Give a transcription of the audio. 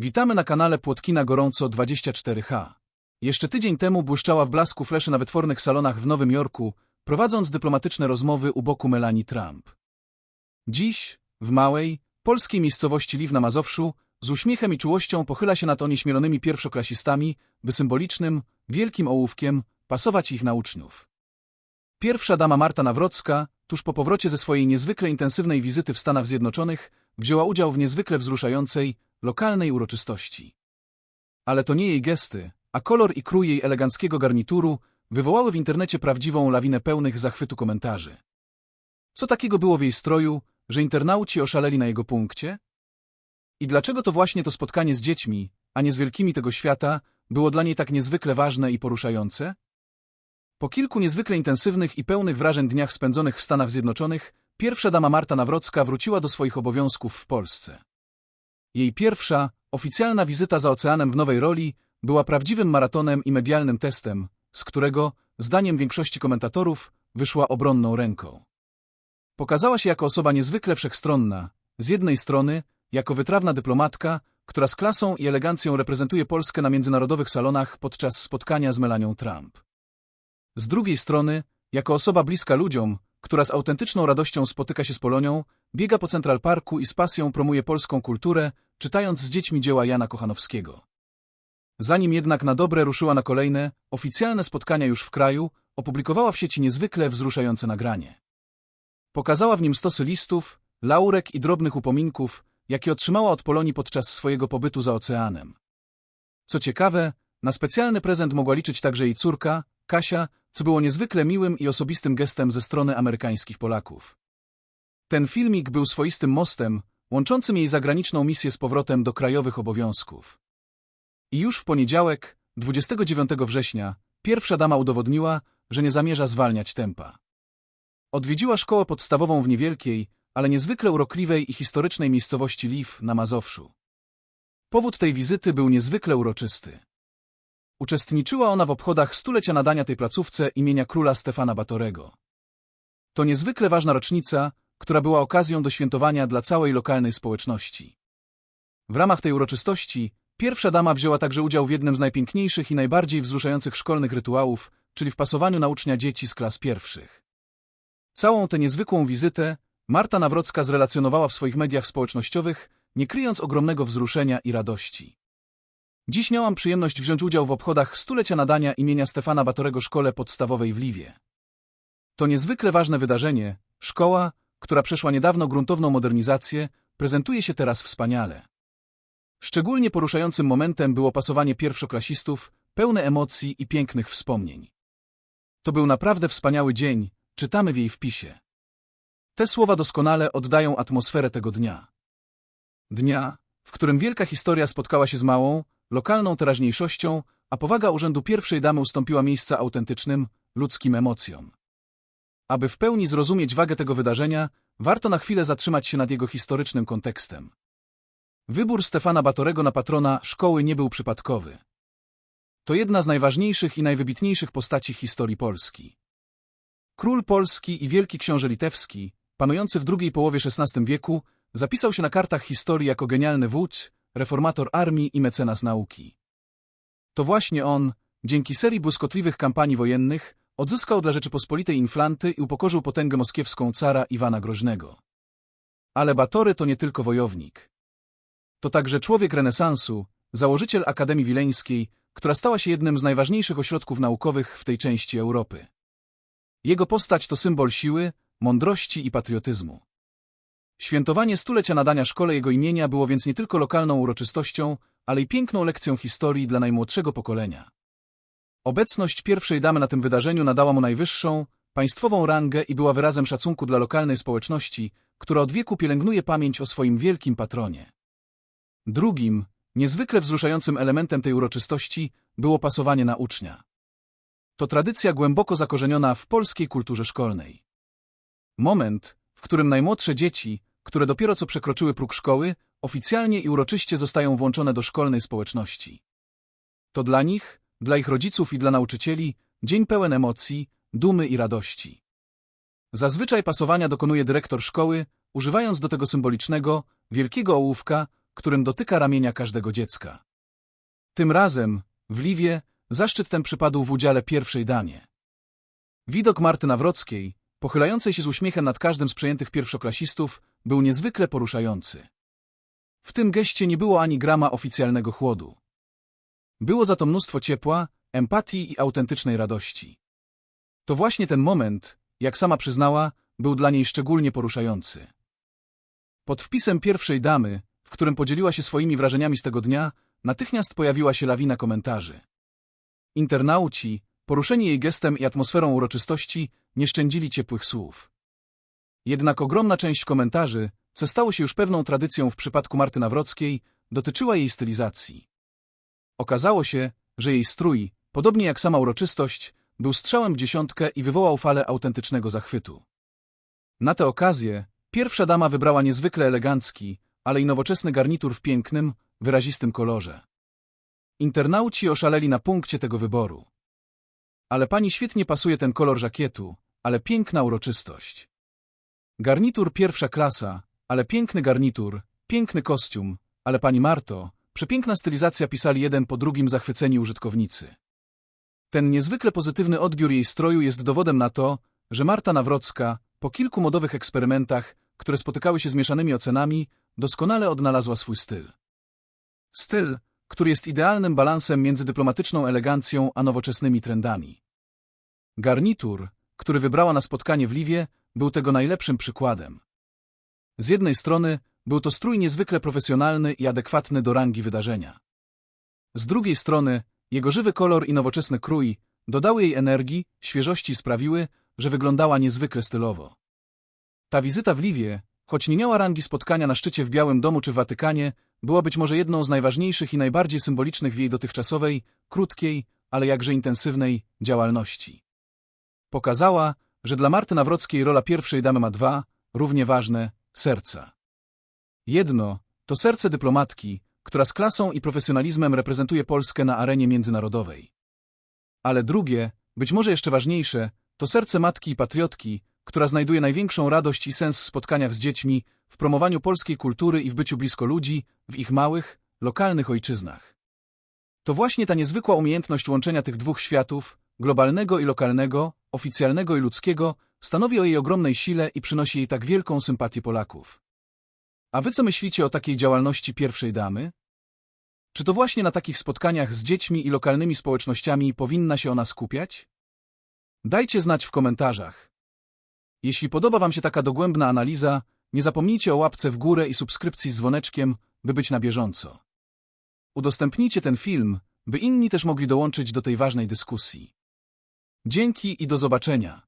Witamy na kanale Płotkina Gorąco 24H. Jeszcze tydzień temu błyszczała w blasku fleszy na wytwornych salonach w Nowym Jorku, prowadząc dyplomatyczne rozmowy u boku Melanie Trump. Dziś, w małej, polskiej miejscowości Liw na Mazowszu, z uśmiechem i czułością pochyla się nad onieśmielonymi pierwszoklasistami, by symbolicznym, wielkim ołówkiem pasować ich na uczniów. Pierwsza dama Marta Nawrocka, tuż po powrocie ze swojej niezwykle intensywnej wizyty w Stanach Zjednoczonych, wzięła udział w niezwykle wzruszającej, lokalnej uroczystości. Ale to nie jej gesty, a kolor i krój jej eleganckiego garnituru wywołały w internecie prawdziwą lawinę pełnych zachwytu komentarzy. Co takiego było w jej stroju, że internauci oszaleli na jego punkcie? I dlaczego to właśnie to spotkanie z dziećmi, a nie z wielkimi tego świata, było dla niej tak niezwykle ważne i poruszające? Po kilku niezwykle intensywnych i pełnych wrażeń dniach spędzonych w Stanach Zjednoczonych, pierwsza dama Marta Nawrocka wróciła do swoich obowiązków w Polsce. Jej pierwsza, oficjalna wizyta za oceanem w nowej roli była prawdziwym maratonem i medialnym testem, z którego, zdaniem większości komentatorów, wyszła obronną ręką. Pokazała się jako osoba niezwykle wszechstronna, z jednej strony, jako wytrawna dyplomatka, która z klasą i elegancją reprezentuje Polskę na międzynarodowych salonach podczas spotkania z Melanią Trump. Z drugiej strony, jako osoba bliska ludziom, która z autentyczną radością spotyka się z Polonią, biega po Central Parku i z pasją promuje polską kulturę, czytając z dziećmi dzieła Jana Kochanowskiego. Zanim jednak na dobre ruszyła na kolejne, oficjalne spotkania już w kraju, opublikowała w sieci niezwykle wzruszające nagranie. Pokazała w nim stosy listów, laurek i drobnych upominków, jakie otrzymała od Polonii podczas swojego pobytu za oceanem. Co ciekawe, na specjalny prezent mogła liczyć także jej córka, Kasia, co było niezwykle miłym i osobistym gestem ze strony amerykańskich Polaków. Ten filmik był swoistym mostem, łączącym jej zagraniczną misję z powrotem do krajowych obowiązków. I już w poniedziałek, 29 września, pierwsza dama udowodniła, że nie zamierza zwalniać tempa. Odwiedziła szkołę podstawową w niewielkiej, ale niezwykle urokliwej i historycznej miejscowości Liw na Mazowszu. Powód tej wizyty był niezwykle uroczysty. Uczestniczyła ona w obchodach stulecia nadania tej placówce imienia króla Stefana Batorego. To niezwykle ważna rocznica, która była okazją do świętowania dla całej lokalnej społeczności. W ramach tej uroczystości pierwsza dama wzięła także udział w jednym z najpiękniejszych i najbardziej wzruszających szkolnych rytuałów, czyli w pasowaniu na ucznia dzieci z klas pierwszych. Całą tę niezwykłą wizytę Marta Nawrocka zrelacjonowała w swoich mediach społecznościowych, nie kryjąc ogromnego wzruszenia i radości. Dziś miałam przyjemność wziąć udział w obchodach stulecia nadania imienia Stefana Batorego Szkole Podstawowej w Liwie. To niezwykle ważne wydarzenie. Szkoła, która przeszła niedawno gruntowną modernizację, prezentuje się teraz wspaniale. Szczególnie poruszającym momentem było pasowanie pierwszoklasistów, pełne emocji i pięknych wspomnień. To był naprawdę wspaniały dzień, czytamy w jej wpisie. Te słowa doskonale oddają atmosferę tego dnia. Dnia, w którym wielka historia spotkała się z małą, lokalną teraźniejszością, a powaga urzędu pierwszej damy ustąpiła miejsca autentycznym, ludzkim emocjom. Aby w pełni zrozumieć wagę tego wydarzenia, warto na chwilę zatrzymać się nad jego historycznym kontekstem. Wybór Stefana Batorego na patrona szkoły nie był przypadkowy. To jedna z najważniejszych i najwybitniejszych postaci historii Polski. Król Polski i Wielki Książę Litewski, panujący w drugiej połowie XVI wieku, zapisał się na kartach historii jako genialny wódz, reformator armii i mecenas nauki. To właśnie on, dzięki serii błyskotliwych kampanii wojennych, odzyskał dla Rzeczypospolitej inflanty i upokorzył potęgę moskiewską cara Iwana Groźnego. Ale Batory to nie tylko wojownik. To także człowiek renesansu, założyciel Akademii Wileńskiej, która stała się jednym z najważniejszych ośrodków naukowych w tej części Europy. Jego postać to symbol siły, mądrości i patriotyzmu. Świętowanie stulecia nadania szkole jego imienia było więc nie tylko lokalną uroczystością, ale i piękną lekcją historii dla najmłodszego pokolenia. Obecność pierwszej damy na tym wydarzeniu nadała mu najwyższą, państwową rangę i była wyrazem szacunku dla lokalnej społeczności, która od wieku pielęgnuje pamięć o swoim wielkim patronie. Drugim, niezwykle wzruszającym elementem tej uroczystości było pasowanie na ucznia. To tradycja głęboko zakorzeniona w polskiej kulturze szkolnej. Moment, w którym najmłodsze dzieci, które dopiero co przekroczyły próg szkoły, oficjalnie i uroczyście zostają włączone do szkolnej społeczności. To dla nich, dla ich rodziców i dla nauczycieli dzień pełen emocji, dumy i radości. Zazwyczaj pasowania dokonuje dyrektor szkoły, używając do tego symbolicznego, wielkiego ołówka, którym dotyka ramienia każdego dziecka. Tym razem, w Liwie, zaszczyt ten przypadł w udziale pierwszej damie. Widok Marty Nawrockiej, pochylającej się z uśmiechem nad każdym z przejętych pierwszoklasistów, był niezwykle poruszający. W tym geście nie było ani grama oficjalnego chłodu. Było za to mnóstwo ciepła, empatii i autentycznej radości. To właśnie ten moment, jak sama przyznała, był dla niej szczególnie poruszający. Pod wpisem pierwszej damy, w którym podzieliła się swoimi wrażeniami z tego dnia, natychmiast pojawiła się lawina komentarzy. Internauci, poruszeni jej gestem i atmosferą uroczystości, nie szczędzili ciepłych słów. Jednak ogromna część komentarzy, co stało się już pewną tradycją w przypadku Marty Nawrockiej, dotyczyła jej stylizacji. Okazało się, że jej strój, podobnie jak sama uroczystość, był strzałem w dziesiątkę i wywołał falę autentycznego zachwytu. Na tę okazję pierwsza dama wybrała niezwykle elegancki, ale i nowoczesny garnitur w pięknym, wyrazistym kolorze. Internauci oszaleli na punkcie tego wyboru. Ale pani świetnie pasuje ten kolor żakietu, ale piękna uroczystość. Garnitur pierwsza klasa, ale piękny garnitur, piękny kostium, ale pani Marto, przepiękna stylizacja pisali jeden po drugim zachwyceni użytkownicy. Ten niezwykle pozytywny odbiór jej stroju jest dowodem na to, że Marta Nawrocka, po kilku modowych eksperymentach, które spotykały się z mieszanymi ocenami, doskonale odnalazła swój styl. Styl, który jest idealnym balansem między dyplomatyczną elegancją a nowoczesnymi trendami. Garnitur, który wybrała na spotkanie w Liwie, był tego najlepszym przykładem. Z jednej strony był to strój niezwykle profesjonalny i adekwatny do rangi wydarzenia. Z drugiej strony jego żywy kolor i nowoczesny krój dodały jej energii, świeżości sprawiły, że wyglądała niezwykle stylowo. Ta wizyta w Liwie, choć nie miała rangi spotkania na szczycie w Białym Domu czy Watykanie, była być może jedną z najważniejszych i najbardziej symbolicznych w jej dotychczasowej, krótkiej, ale jakże intensywnej działalności. Pokazała, że dla Marty Nawrockiej rola pierwszej damy ma dwa, równie ważne, serca. Jedno to serce dyplomatki, która z klasą i profesjonalizmem reprezentuje Polskę na arenie międzynarodowej. Ale drugie, być może jeszcze ważniejsze, to serce matki i patriotki, która znajduje największą radość i sens w spotkaniach z dziećmi, w promowaniu polskiej kultury i w byciu blisko ludzi, w ich małych, lokalnych ojczyznach. To właśnie ta niezwykła umiejętność łączenia tych dwóch światów, globalnego i lokalnego, oficjalnego i ludzkiego, stanowi o jej ogromnej sile i przynosi jej tak wielką sympatię Polaków. A wy co myślicie o takiej działalności pierwszej damy? Czy to właśnie na takich spotkaniach z dziećmi i lokalnymi społecznościami powinna się ona skupiać? Dajcie znać w komentarzach. Jeśli podoba Wam się taka dogłębna analiza, nie zapomnijcie o łapce w górę i subskrypcji z dzwoneczkiem, by być na bieżąco. Udostępnijcie ten film, by inni też mogli dołączyć do tej ważnej dyskusji. Dzięki i do zobaczenia.